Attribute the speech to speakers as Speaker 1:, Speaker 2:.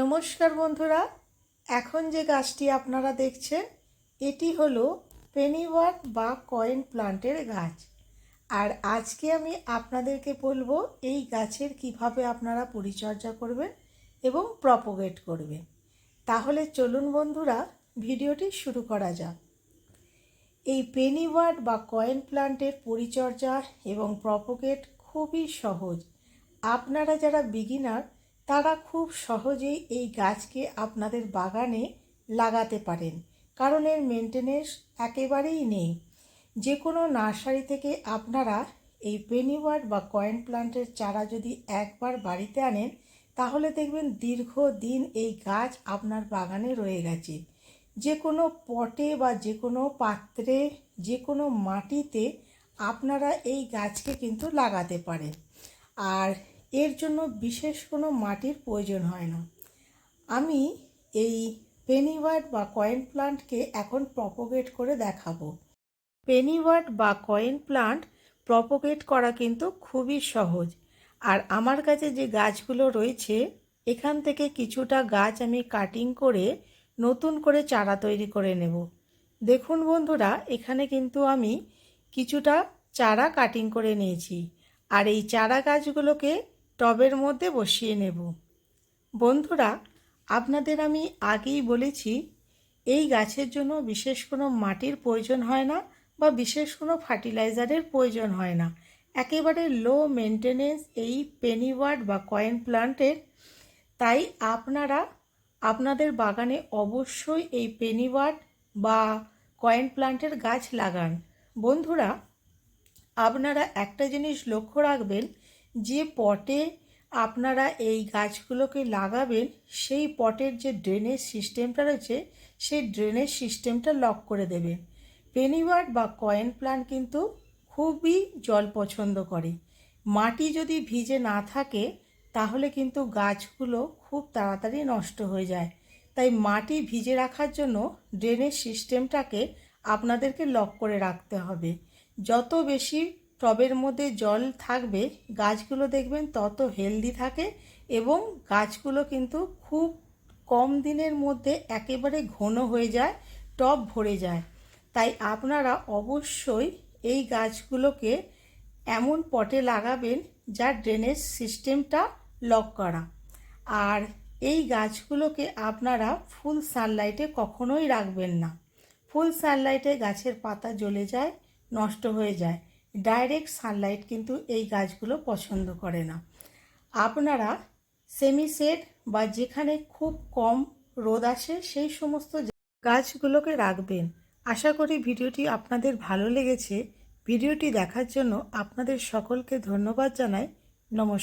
Speaker 1: নমস্কার বন্ধুরা, এখন যে গাছটি আপনারা দেখছেন, এটি হলো পেনিওয়ার্ড বা কয়েন প্লান্টের গাছ। আর আজকে আমি আপনাদেরকে বলব এই গাছের কীভাবে আপনারা পরিচর্যা করবেন এবং প্রপোগেট করবেন। তাহলে চলুন বন্ধুরা, ভিডিওটি শুরু করা যাক। এই পেনিওয়ার্ড বা কয়েন প্লান্টের পরিচর্যা এবং প্রপোগেট খুবই সহজ। আপনারা যারা বিগিনার তারা খুব সহজেই এই গাছকে আপনাদের বাগানে লাগাতে পারেন। কারণ এর মেনটেনেন্স একেবারেই নেই। যে কোনো নার্সারি থেকে আপনারা এই পেনিওয়ার্ড বা কয়েন প্লান্টের চারা যদি একবার বাড়িতে আনেন, তাহলে দেখবেন দীর্ঘদিন এই গাছ আপনার বাগানে রয়ে গেছে। যে কোনো পটে বা যে কোনো পাত্রে যে কোনো মাটিতে আপনারা এই গাছকে কিন্তু লাগাতে পারেন। আর এর জন্য বিশেষ কোনো মাটির প্রয়োজন হয় না। আমি এই পেনিওয়ার্ড বা কয়েন প্লান্টকে এখন প্রপোগেট করে দেখাবো। পেনিওয়ার্ড বা কয়েন প্লান্ট প্রপোগেট করা কিন্তু খুবই সহজ। আর আমার কাছে যে গাছগুলো রয়েছে, এখান থেকে কিছুটা গাছ আমি কাটিং করে নতুন করে চারা তৈরি করে নেব। দেখুন বন্ধুরা, এখানে কিন্তু আমি কিছুটা চারা কাটিং করে নিয়েছি। আর এই চারা গাছগুলোকে টবের মধ্যে বসিয়ে নেব। বন্ধুরা, আপনাদের আমি আগেই বলেছি, এই গাছের জন্য বিশেষ কোনো মাটির প্রয়োজন হয় না বা বিশেষ কোনো ফার্টিলাইজারের প্রয়োজন হয় না। একেবারে লো মেনটেনেন্স এই পেনিওয়ার্ড বা কয়েন প্লান্টের তাই আপনারা, আপনাদের বাগানে অবশ্যই এই পেনিওয়ার্ড বা কয়েন প্লান্টের গাছ লাগান। বন্ধুরা, আপনারা একটা জিনিস লক্ষ্য রাখবেন যে পটে আপনারা এই গাছগুলোকে লাগাবেন, সেই পটের যে ড্রেনেজ সিস্টেমটা রয়েছে, সেই ড্রেনেজ সিস্টেমটা লক করে দেবেন পেনিওয়ার্ড বা কয়েন প্লান্ট কিন্তু খুবই জল পছন্দ করে। মাটি যদি ভিজে না থাকে, তাহলে কিন্তু গাছগুলো খুব তাড়াতাড়ি নষ্ট হয়ে যায়। তাই মাটি ভিজে রাখার জন্য ড্রেনেজ সিস্টেমটাকে আপনাদেরকে লক করে রাখতে হবে। যত বেশি টবের মধ্যে জল থাকবে, গাছগুলো দেখবেন তত হেলদি থাকে এবং গাছগুলো কিন্তু খুব কম দিনের মধ্যে একেবারে ঘন হয়ে যায়, টব ভরে যায়। তাই আপনারা অবশ্যই এই গাছগুলোকে এমন পটে লাগাবেন যা ড্রেনেজ সিস্টেমটা লক করা। আর এই গাছগুলোকে আপনারা ফুল সানলাইটে কখনোই রাখবেন না। ফুল সানলাইটে গাছের পাতা জ্বলে যায়, নষ্ট হয়ে যায়। ডাইরেক্ট সানলাইট কিন্তু এই গাছগুলো পছন্দ করে না। আপনারা সেমি সেট বা যেখানে খুব কম রোদ আসে সেই সমস্ত গাছগুলোকে রাখবেন। আশা করি ভিডিওটি আপনাদের ভালো লেগেছে। ভিডিওটি দেখার জন্য আপনাদের সকলকে ধন্যবাদ জানাই। নমস্কার।